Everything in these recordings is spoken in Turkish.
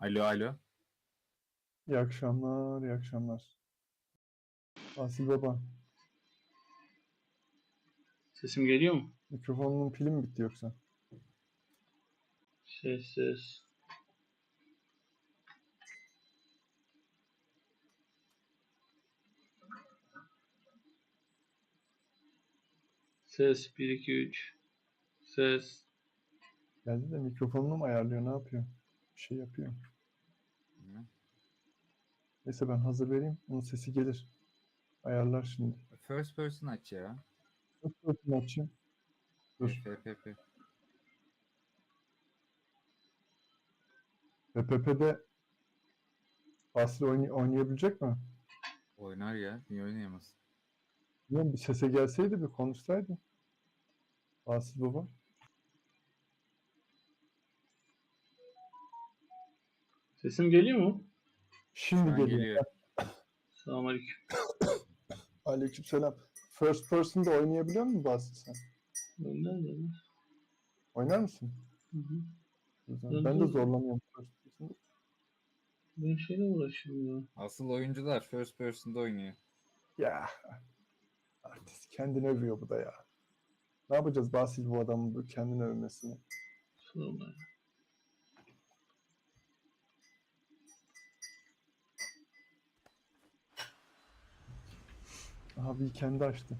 Alo alo. İyi akşamlar, iyi akşamlar. Asil Baba, Sesim geliyor mu? mikrofonun pili mi bitti yoksa? Ses ses. Ses 1 2 3. Ses. Geldi de mikrofonunu mu ayarlıyor, ne yapıyor? Bir şey yapıyor. Hı. Neyse ben hazır vereyim, onun sesi gelir. Ayarlar şimdi. First person aç ya. Nasıl bakayım açayım? Dur. FPP. PPP'de Asil oynay- oynayabilecek mi? Oynar ya. Niye oynayamaz? Bilmiyorum, bir sese gelseydi bir konuşsaydı. Asil Baba. Sesim geliyor mu? Şimdi geliyor. geliyor. Selamünaleyküm. Aleykümselam. First person'da oynayabiliyor musun Basil sen? Ben neredeyim? Oynar mısın? Hı hı. Ben Ben de zorlanıyorum first person'da. Ben şeyle uğraşıyorum ya. Asıl oyuncular first person'da oynuyor. Ya artist kendini övüyor bu da ya. Ne yapacağız Basil bu adamın bu kendini övmesini? Sorma ya. Aha bir kendi açtı.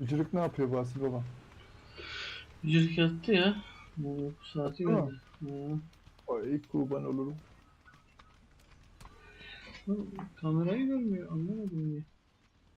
Bücürük ne yapıyor Basil baba? Yüzük yattı ya. Bu saati geldi. Ay kurban olurum. Kamerayı görmüyor. Anlamadım niye.